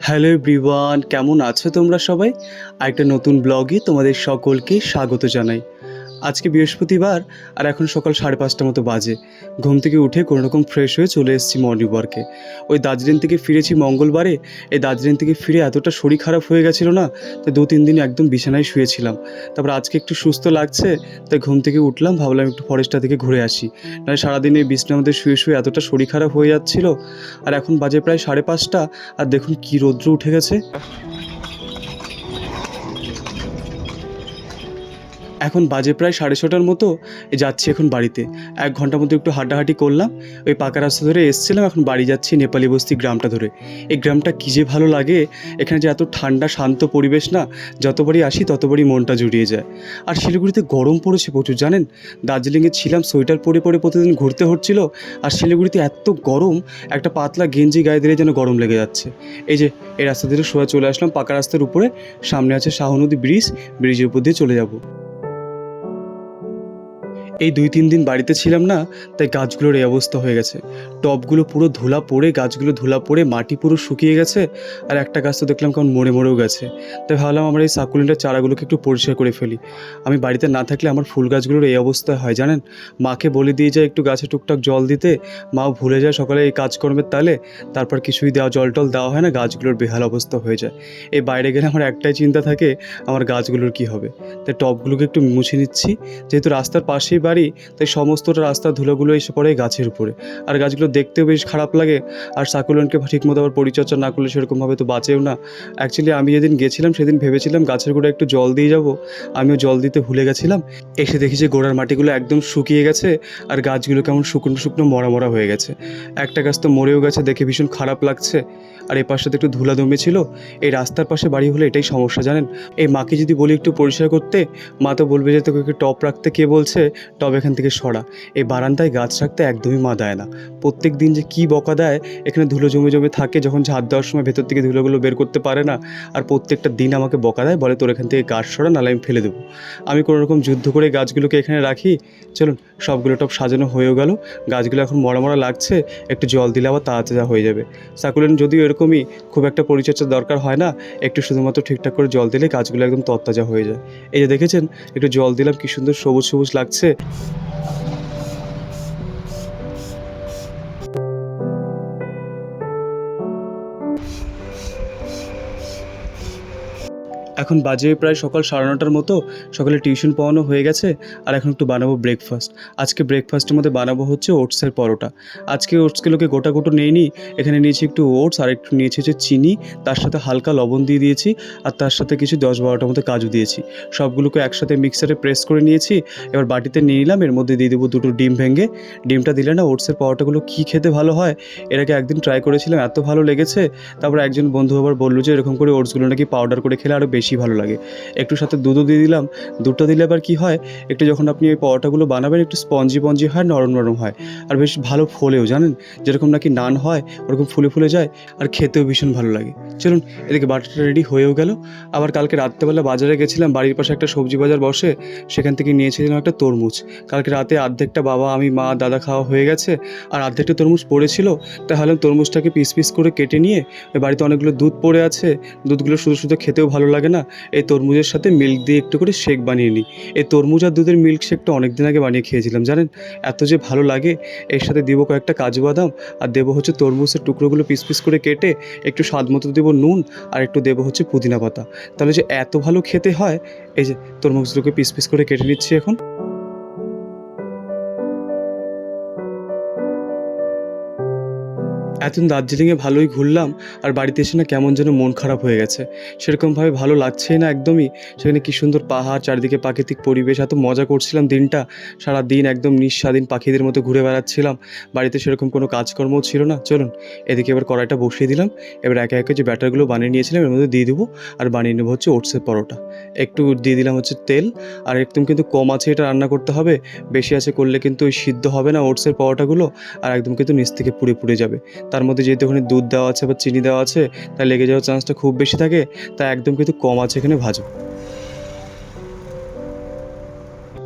Hello everyone কেমন আছো তোমরা সবাই? একটা নতুন ব্লগে তোমাদের সকলকে স্বাগত জানাই। আজকে বৃহস্পতিবার আর এখন সকাল সাড়ে পাঁচটা মতো বাজে। ঘুম থেকে উঠে কোনো রকম ফ্রেশ হয়ে চলে এসেছি মর্নিং ওয়ার্কে ওই দার্জিলিং থেকে ফিরেছি মঙ্গলবারে। এই দার্জিলিং থেকে ফিরে এতটা শরীর খারাপ হয়ে গেছিল না, তো দু তিন দিন একদম বিছানায় শুয়েছিলাম। তারপর আজকে একটু সুস্থ লাগছে, তাই ঘুম থেকে উঠলাম, ভাবলাম একটু ফরেস্টটা থেকে ঘুরে আসি। নাহলে সারাদিন এই বিছনার মধ্যে শুয়ে শুয়ে এতটা শরীর খারাপ হয়ে যাচ্ছিল। আর এখন বাজে প্রায় সাড়ে পাঁচটা, আর দেখুন কি রৌদ্র উঠে গেছে। এখন বাজে প্রায় সাড়ে ছটার মতো যাচ্ছি এখন বাড়িতে। এক ঘণ্টার মতো একটু হাঁটাহাঁটি করলাম, ওই পাকা রাস্তা ধরে এসেছিলাম, এখন বাড়ি যাচ্ছি নেপালি বস্তি গ্রামটা ধরে। এই গ্রামটা কী যে ভালো লাগে, এখানে যে এত ঠান্ডা, শান্ত পরিবেশ না যতবারই আসি ততবারই মনটা জুড়িয়ে যায়। আর শিলিগুড়িতে গরম পড়েছে প্রচুর, জানেন? দার্জিলিংয়ে ছিলাম, সোয়েটার পরে পরে প্রতিদিন ঘুরতে হচ্ছিল, আর শিলিগুড়িতে এত গরম, একটা পাতলা গেঞ্জি গায়ে দিলে যেন গরম লেগে যাচ্ছে। এই যে, এই রাস্তা ধরে সোয়া চলে আসলাম, পাকা রাস্তার উপরে, সামনে আছে শাহনদী ব্রিজ, ব্রিজের উপর দিয়ে চলে যাব। এই দুই তিন দিন বাড়িতে ছিলাম না, তাই গাছগুলোর এই অবস্থা হয়ে গেছে। টবগুলো পুরো ধুলা পড়ে, গাছগুলো ধুলা পড়ে, মাটি পুরো শুকিয়ে গেছে, আর একটা গাছ তো দেখলাম কেমন মরে মরেও গেছে। তাই ভাবলাম আমরা এই সাকুলেন্টের চারাগুলোকে একটু পরিষ্কার করে ফেলি। আমি বাড়িতে না থাকলে আমার ফুল গাছগুলোর এই অবস্থা হয়, জানেন? মাকে বলে দিয়ে যায় একটু গাছে টুকটাক জল দিতে, মাও ভুলে যায় সকালে এই কাজকর্মের তালে, তারপর কিছুই দেওয়া, জল টল দেওয়া হয় না, গাছগুলোর বেহাল অবস্থা হয়ে যায়। এই বাইরে গেলে আমার একটাই চিন্তা থাকে, আমার গাছগুলোর কি হবে? তাই টবগুলোকে একটু মুছে নিচ্ছি, যেহেতু রাস্তার পাশেই বাড়ি তাই সমস্তটা রাস্তা ধুলোগুলো এসে পড়ে গাছের উপরে। আর গাছগুলো দেখতেও বেশ খারাপ লাগে, আর সাকুলেন্টকে ঠিকমতো আবার পরিচর্যা না করলে সেরকমভাবে তো বাঁচেও না। অ্যাকচুয়ালি আমি যেদিন গেছিলাম, সেদিন ভেবেছিলাম গাছের গোড়া একটু জল দিয়ে যাব। আমিও জল দিতে ভুলে গেছিলাম, এসে দেখি যে গোড়ার মাটিগুলো একদম শুকিয়ে গেছে, আর গাছগুলো কেমন শুকনো শুকনো মরা মরা হয়ে গেছে। একটা গাছ তো মরেও গেছে, দেখে ভীষণ খারাপ লাগছে। আর এই পাশটাতে একটু ধুলা দমে ছিল এই রাস্তার পাশে বাড়ি হলে এটাই সমস্যা, জানেন? এই মাকে যদি বলি একটু পরিষ্কার করতে, মা তো বলবে যে তোকে টপ রাখতে কে বলছে? টব এখান থেকে সরা। এই বারান্দায় গাছ রাখতে একদমই মা দেয় না। প্রত্যেক দিন যে কি বকা দেয়, এখানে ধুলো জমে জমে থাকে, যখন ঝাড় দেওয়ার সময় ভেতর থেকে ধুলোগুলো বের করতে পারে না, আর প্রত্যেকটা দিন আমাকে বকা দেয়, বলে তোর এখান থেকে গাছ সরা, নাহলে আমি ফেলে দেবো। আমি কোনো রকম যুদ্ধ করে গাছগুলোকে এখানে রাখি। চলুন, সবগুলো টপ সাজানো হয়েও গেল। গাছগুলো এখন মরা মরা লাগছে, একটু জল দিলে আবার তাজা হয়ে যাবে। সাকুলেন, যদিও এরকমই খুব একটা পরিচর্যার দরকার হয় না, একটু শুধুমাত্র ঠিকঠাক করে জল দিলে গাছগুলো একদম তরতাজা হয়ে যায়। এই যে দেখেছেন, একটু জল দিলাম, কি সুন্দর সবুজ সবুজ লাগছে। Thank you. এখন বাজে প্রায় সকাল সাড়ে নটার মতো, সকালে টিউশন পড়ানো হয়ে গেছে, আর এখন একটু বানাবো ব্রেকফাস্ট আজকে ব্রেকফাস্টের মধ্যে বানাবো হচ্ছে ওটসের পরোটা। আজকে ওটসগুলোকে গোটা গোটো নিইনি, এখানে নিয়েছি একটু ওটস আর একটু নিয়েছি হচ্ছে চিনি, তার সাথে হালকা লবণ দিয়ে দিয়েছি, আর তার সাথে কিছু দশ বারোটার মতো কাজু দিয়েছি। সবগুলোকে একসাথে মিক্সারে প্রেস করে নিয়েছি, এবার বাটিতে নিয়ে নিলাম, এর মধ্যে দিয়ে দেবো দুটো ডিম ভেঙে। ডিমটা দিলে না ওটসের পরোটাগুলো কী খেতে ভালো হয়, এর আগে একদিন ট্রাই করেছিলাম, এত ভালো লেগেছে, তারপর একজন বন্ধু আবার বলল যে এরকম করে ওটসগুলো নাকি পাউডার করে খেলে আরও বেশি ভালো লাগে। একটু সাথে দুধও দিয়ে দিলাম, দুধটা দিলে আবার কী হয়, একটু যখন আপনি ওই পরোটাগুলো বানাবেন একটু স্পঞ্জি পঞ্জি হয়, নরম নরম হয়। আর বেশ ভালো ফোলেও, জানেন? যেরকম নাকি নান হয়, ওরকম ফুলে ফুলে যায়, আর খেতেও ভীষণ ভালো লাগে। চলুন, এদিকে বাটারটা রেডি হয়েও গেল। আবার কালকে রাত্রেবেলা বাজারে গেছিলাম, বাড়ির পাশে একটা সবজি বাজার বসে, সেখান থেকে নিয়েছিলাম একটা তরমুজ। কালকে রাতে অর্ধেকটা বাবা, আমি, মা, দাদা খাওয়া হয়ে গেছে, আর অর্ধেকটা তরমুজ পড়েছিল তাহলে তরমুজটাকে পিস পিস করে কেটে নিয়ে বাড়িতে অনেকগুলো দুধ পড়ে আছে, দুধগুলো শুধু শুধু খেতেও ভালো লাগে না। এই তরমুজের সাথে মিল্ক দিয়ে একটু করে শেক বানিয়ে নিই। এই তরমুজ আর দুধের মিল্ক শেকটা অনেক দিন আগে বানিয়ে খেয়েছিলাম, জানেন? এত যে ভালো লাগে, এর সাথে দেবো কয়েকটা কাজু বাদাম, আর দেবো হচ্ছে তরমুজের টুকরোগুলো পিস পিস করে কেটে একটু স্বাদ মতো দেবো নুন, আর একটু দেবো হচ্ছে পুদিনা পাতা। তাহলে যে এত ভালো খেতে হয়, এই যে তরমুজগুলোকে পিস পিস করে কেটে নিচ্ছি এখন। এতদিন দার্জিলিংয়ে ভালোই ঘুরলাম আর বাড়িতে এসে না কেমন যেন মন খারাপ হয়ে গেছে। সেরকমভাবে ভালো লাগছেই না একদমই। সেখানে কী সুন্দর পাহাড়, চারিদিকে প্রাকৃতিক পরিবেশ, এত মজা করছিলাম দিনটা। সারা দিন একদম নিঃস্বাধীন পাখিদের মতো ঘুরে বেড়াচ্ছিলাম। বাড়িতে সেরকম কোনো কাজকর্মও ছিল না। চলুন, এদিকে এবার কড়াইটা বসিয়ে দিলাম। এবার একে একে যে ব্যাটারগুলো বানিয়ে নিয়েছিলাম, এর মধ্যে দিয়ে দেবো আর বানিয়ে নেব হচ্ছে ওটসের পরোটা। একটু দিয়ে দিলাম হচ্ছে তেল। আর একদম কিন্তু কম আছে এটা রান্না করতে হবে। বেশি আছে করলে কিন্তু ওই সিদ্ধ হবে না ওটসের পরোটাগুলো। আর একদম কিন্তু নিচ থেকে পুড়ে পুড়ে যাবে। তার মধ্যে যেহেতু ওখানে দুধ দেওয়া আছে বা চিনি দেওয়া আছে তাই লেগে যাওয়ার চান্সটা খুব বেশি থাকে, তা একদম কিন্তু কম আছে এখানে ভাজো।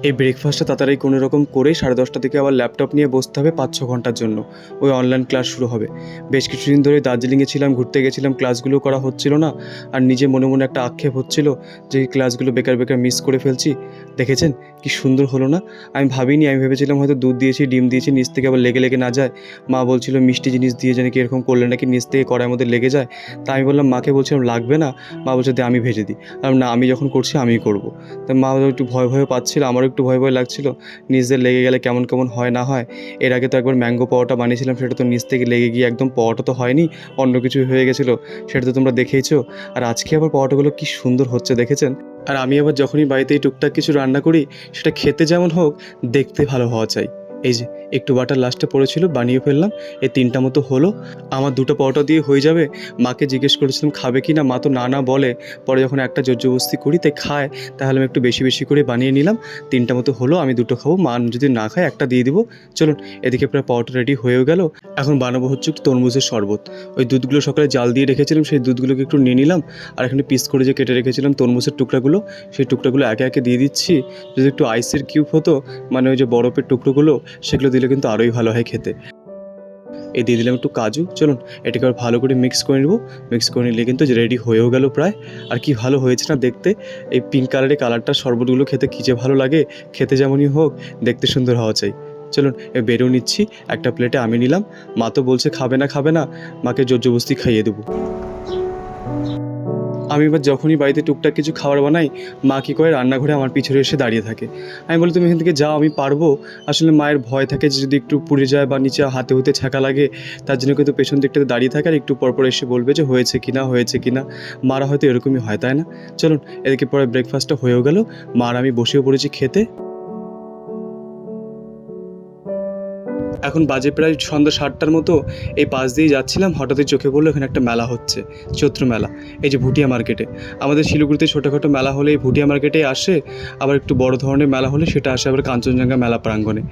এই ব্রেকফাস্টটা তাড়াতাড়ি কোনো রকম করে সাড়ে দশটা থেকে আবার ল্যাপটপ নিয়ে বসতে হবে পাঁচ ছ ঘণ্টার জন্য। ওই অনলাইন ক্লাস শুরু হবে। বেশ কিছুদিন ধরে দার্জিলিংয়ে ছিলাম, ঘুরতে গেছিলাম ক্লাসগুলো করা হচ্ছিল না। আর নিজে মনে মনে একটা আক্ষেপ হচ্ছিল যে ক্লাসগুলো বেকার বেকার মিস করে ফেলছি। দেখেছেন? কি সুন্দর হলো না? আমি ভাবিনি, আমি ভেবেছিলাম হয়তো দুধ দিয়েছি, ডিম দিয়েছি, নিচ থেকে আবার লেগে লেগে না যায়। মা বলছিল, মিষ্টি জিনিস দিয়ে যেন কি এরকম করলে নাকি নিচ থেকে কড়াইয়ের মধ্যে লেগে যায়? তা আমি বললাম, মাকে বলছিলাম, লাগবে না? মা বলছে, দে, আমি ভেজে দিই। আর না, আমি যখন করছি, আমিই করব। তা মা একটু ভয় ভয় পাচ্ছিল, আমারও একটু ভয় ভয় লাগছিল নিজে লেগে গেলে কেমন কেমন হয় না হয়। এর আগে তো একবার ম্যাঙ্গো পাওয়াটা বানিয়েছিলাম, সেটা তো নিচ থেকে লেগে গিয়ে একদম পাওয়াটা তো হয়নি, অন্য কিছু হয়ে গেছিল, সেটা তো তোমরা দেখেইছো। আর আজকে আবার পাওয়াটাগুলো কি সুন্দর হচ্ছে দেখেছেন? আর আমি আবার যখনই বাড়িতে টুকটাক কিছু রান্না করি, সেটা খেতে যেমন হোক, দেখতে ভালো হওয়া চাই। এই যে, একটু বাটার লাস্টে পড়েছিল, বানিয়ে ফেললাম, এই তিনটা মতো হলো। আমার দুটো পাওয়াটা দিয়ে হয়ে যাবে। মাকে জিজ্ঞেস করেছিলাম, খাবে কি না? মা তো না না বলে। পরে যখন একটা জোরজবস্তি করি তাই খায়। তাহলে আমি একটু বেশি বেশি করে বানিয়ে নিলাম। তিনটা মতো হলো, আমি দুটো খাব। মা যদি না খায়, একটা দিয়ে দিব। চলুন, এদিকে প্রায় পাওয়াটা রেডি হয়েও গেল। এখন বানাবো হচ্ছে তরমুজের শরবত। ওই দুধগুলো সকালে জাল দিয়ে রেখেছিলাম, সেই দুধগুলোকে একটু নিয়ে নিলাম। আর এখানে পিস করে যে কেটে রেখেছিলাম তরমুজের টুকরাগুলো, সেই টুকরাগুলো একে একে দিয়ে দিচ্ছি। যদি একটু আইসের কিউব হতো মানে ওই যে বরফের টুকরোগুলো সেগুলো দিলে কিন্তু আরোই ভালো হয় খেতে। এই দিয়ে দিলাম একটু কাজু, চলুন এটাকে আবার ভালো করে মিক্স করে নেব। মিক্স করে নিলে কিন্তু রেডি হয়েও গেল প্রায়। আর কি ভালো হয়েছে না দেখতে, এই পিঙ্ক কালারের কালারটা শরবতগুলো খেতে কী যে ভালো লাগে, খেতে যেমনই হোক, দেখতে সুন্দর হওয়া চাই। চলুন এ বেরো নিচ্ছি, একটা প্লেটে আমি নিলাম। মা তো বলছে খাবে না খাবে না, মাকে জোর জবস্তি খাইয়ে দেবো। আমি এবার যখনই বাড়িতে টুকটাক কিছু খাবার বানাই, মা কী করে রান্নাঘরে আমার পিছনে এসে দাঁড়িয়ে থাকে। আমি বলি, তুমি এখান থেকে যাও, আমি পারব। আসলে মায়ের ভয় থাকে যে যদি একটু পুড়ে যায় বা নিচে হাতে হতে ছাঁকা লাগে, তার জন্য কিন্তু পেছন দিকটাতে দাঁড়িয়ে থাকে আর একটু পরপর এসে বলবে যে, হয়েছে কি না, হয়েছে কি না? মারা হয়তো এরকমই হয়, তাই না? চলুন, এদিকে পরে ব্রেকফাস্টটা হয়েও গেল। মার আমি বসেও পড়েছি খেতে। এখন বাজে প্রায় সন্ধ্যা সাতটার মতো এই পাশ দিয়ে যাচ্ছিলাম। হঠাৎই চোখে পড়ল এখানে একটা মেলা হচ্ছে, চৈত্র মেলা, এই যে ভুটিয়া মার্কেটে। আমাদের শিলিগুড়িতে ছোটোখাটো মেলা হলে এই ভুটিয়া মার্কেটে আসে, আবার একটু বড় ধরনের মেলা হলে সেটা আসে আবার কাঞ্চনজঙ্ঘা মেলা প্রাঙ্গণে।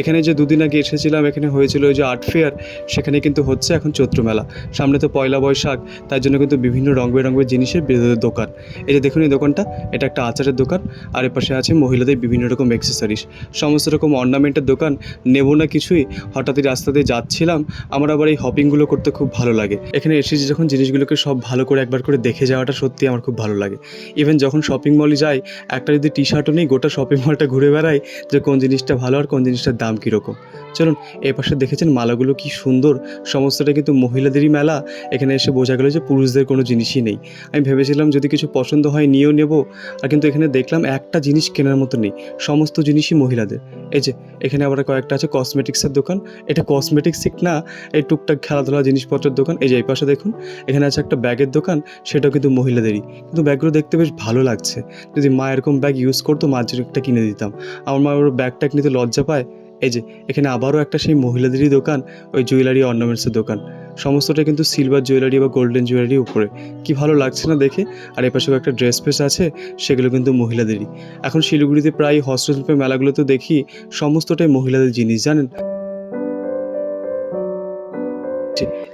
এখানে যে দুদিন আগে এসেছিলাম, এখানে হয়েছিল ওই যে আর্ট ফেয়ার, সেখানে কিন্তু হচ্ছে এখন চৈত্র মেলা। সামনে তো পয়লা বৈশাখ, তার জন্য কিন্তু বিভিন্ন রং বেরঙের জিনিসের দোকান। এই যে দেখুন এই দোকানটা, এটা একটা আচারের দোকান, আর এর পাশে আছে মহিলাদের বিভিন্ন রকম অ্যাক্সেসরিজ সমস্ত রকম অর্নামেন্টের দোকান, নেব না কিছুই হঠাৎই দিয়ে যাচ্ছিলাম, আমার আবার এই হপিংগুলো করতে খুব ভালো লাগে। এখানে এসেছি যখন জিনিসগুলোকে সব ভালো করে একবার করে দেখে যাওয়াটা সত্যি আমার খুব ভালো লাগে। ইভেন যখন শপিং মলে যাই, একটা যদি টি শার্টও নেই, গোটা শপিং মলটা ঘুরে বেড়াই যে কোন জিনিসটা ভালো আর কোন জিনিসটার দাম কীরকম। চলুন এ পাশে দেখেছেন মালাগুলো কি সুন্দর। সমস্তটা কিন্তু মহিলাদেরই মেলা। এখানে এসে বোঝা গেল যে পুরুষদের কোনো জিনিসই নেই। আমি ভেবেছিলাম যদি কিছু পছন্দ হয় নিয়েও নেব, আর কিন্তু এখানে দেখলাম একটা জিনিস কেনার মতো নেই। সমস্ত জিনিসই মহিলাদের। এই যে, এখানে আবার কয়েকটা আছে কসমেটিক্সের দোকান। এটা কসমেটিক্স ঠিক না। এই টুকটাক খেলাধুলা জিনিসপত্রের দোকান। এই যে এই পাশে দেখুন, এখানে আছে একটা ব্যাগের দোকান। সেটাও কিন্তু মহিলাদেরই। কিন্তু ব্যাগগুলো দেখতে বেশ ভালো লাগছে। যদি মা এরকম ব্যাগ ইউজ করতো, মার জন্য একটা কিনে দিতাম। আমার মা ওর ব্যাগ ট্যাগ নিতে লজ্জা পায়। এই যে, এখানে আবারও একটা সেই মহিলাদেরই দোকান, ওই জুয়েলারি অর্নামেন্টসের দোকান। সমস্তটা কিন্তু সিলভার জুয়েলারি বা গোল্ডেন জুয়েলারি উপরে। কি ভালো লাগছে না দেখে? আর এপাশেও একটা ড্রেস পেস আছে, সেগুলো কিন্তু মহিলাদেরই। এখন শিলিগুড়িতে প্রায় হস্তশিল্পের মেলাগুলোতে দেখি, সমস্তটাই মহিলাদের জিনিস, জানেন?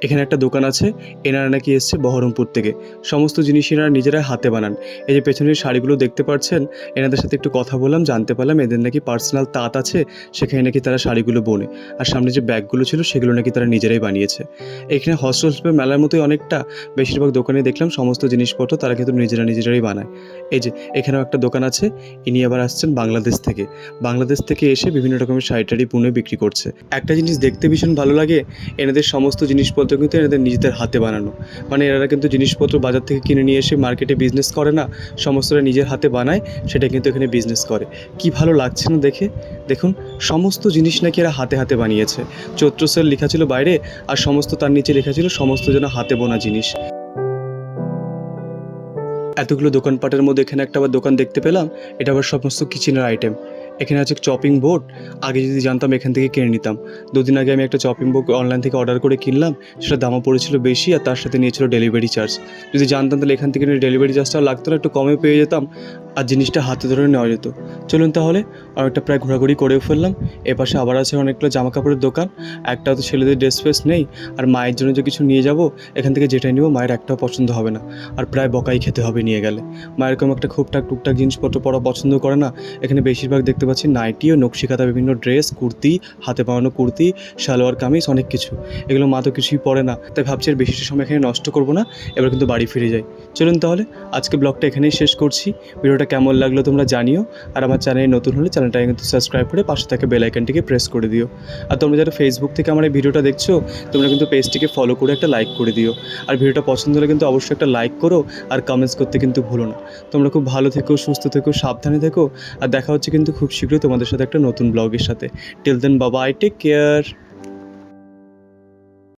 এখানে একটা দোকান আছে, এনারা নাকি এসছে বহরমপুর থেকে। সমস্ত জিনিস এনারা নিজেরাই হাতে বানান। এই যে পেছনের শাড়িগুলো দেখতে পাচ্ছেন, এনাদের সাথে একটু কথা বললাম, জানতে পারলাম এদের নাকি পার্সোনাল তাঁত আছে, সেখানে নাকি তারা শাড়িগুলো বোনে। আর সামনে যে ব্যাগগুলো ছিল, সেগুলো নাকি তারা নিজেরাই বানিয়েছে। এখানে হস্তশিল্পের মেলার মতোই অনেকটা, বেশিরভাগ দোকানে দেখলাম সমস্ত জিনিসপত্র তারা কিন্তু নিজেরা নিজেরাই বানায়। এই যে, এখানেও একটা দোকান আছে, ইনি আবার আসছেন বাংলাদেশ থেকে। বাংলাদেশ থেকে এসে বিভিন্ন রকমের শাড়ি টাড়ি বিক্রি করছে। একটা জিনিস দেখতে ভীষণ ভালো লাগে, এনাদের সমস্ত জিনিসপত্র কিন্তু এনাদের নিজেদের হাতে বানানো। মানে এনারা কিন্তু জিনিসপত্র বাজার থেকে কিনে নিয়ে এসে মার্কেটে বিজনেস করে না, সমস্তটা নিজের হাতে বানায়, সেটা কিন্তু এখানে বিজনেস করে। কি ভালো লাগছে না দেখে? দেখুন, সমস্ত জিনিস নাকি এরা হাতে হাতে বানিয়েছে। চৈত্র সেল লেখা ছিল বাইরে, আর সমস্ত তার নিচে লেখা ছিল সমস্ত যেন হাতে বোনা জিনিস। এতগুলো দোকানপাটের মধ্যে এখানে একটা আবার দোকান দেখতে পেলাম, এটা আবার সমস্ত কিচেনের আইটেম এখানে আছে চপিং বোর্ড আগে যদি জানতাম এখান থেকে কিনে নিতাম। দুদিন আগে আমি একটা চপিং বোর্ড অনলাইন থেকে অর্ডার করে কিনলাম। সেটা দামও পড়েছিল বেশি আর তার সাথে নিয়েছিল ডেলিভারি চার্জ যদি জানতাম তাহলে এখান থেকে ডেলিভারি চার্জটাও লাগতো না, একটু কমে পেয়ে যেতাম আর জিনিসটা হাতে ধরে নেওয়া যেত। চলুন তাহলে অনেকটা প্রায় ঘোরাঘুরি করেও ফেললাম। এপাশে আবার আছে অনেকগুলো জামা কাপড়ের দোকান। একটা তো ছেলেদের ড্রেস ফ্রেস নেই। আর মায়ের জন্য যে কিছু নিয়ে যাব, এখান থেকে যেটাই নেব, মায়ের একটাও পছন্দ হবে না। আর প্রায় বকাই খেতে হবে নিয়ে গেলে। মা এরকম একটা খুবটাক টুকটাক জিনিসপত্র পরা পছন্দ করে না। এখানে বেশিরভাগ দেখতে পাচ্ছি নাইটি ও নকশিকাতা, বিভিন্ন ড্রেস, কুর্তি, হাতে বানানো কুর্তি, সালোয়ার কামিজ, অনেক কিছু। এগুলো মা তো কিছুই পরে না। তাই ভাবছি আর বেশি সময় এখানে নষ্ট করব না। এবার কিন্তু বাড়ি ফিরে যাই। চলুন তাহলে, আজকে ব্লগটা এখানেই শেষ করছি। ভিডিওটা কেমন লাগল তোমরা জানিও। আর আমার চ্যানেলে নতুন হলে চ্যানেলটাকে কিন্তু সাবস্ক্রাইব করে পাশে থাকা বেল আইকনটিকে প্রেস করে দিও। আর তোমরা যারা ফেসবুক থেকে আমার এই ভিডিওটা দেখছ, তোমরা কিন্তু পেজটিকে ফলো করে একটা লাইক করে দিও। আর ভিডিওটা পছন্দ হলে কিন্তু অবশ্যই একটা লাইক করো আর কমেন্টস করতে কিন্তু ভুলো না। তোমরা খুব ভালো থেকো, সুস্থ থেকো, সাবধানে থেকো। আর দেখা হচ্ছে কিন্তু খুব শীঘ্রই তোমাদের সাথে একটা নতুন ব্লগের সাথে। টেল দেন বাবা আই টেক কেয়ার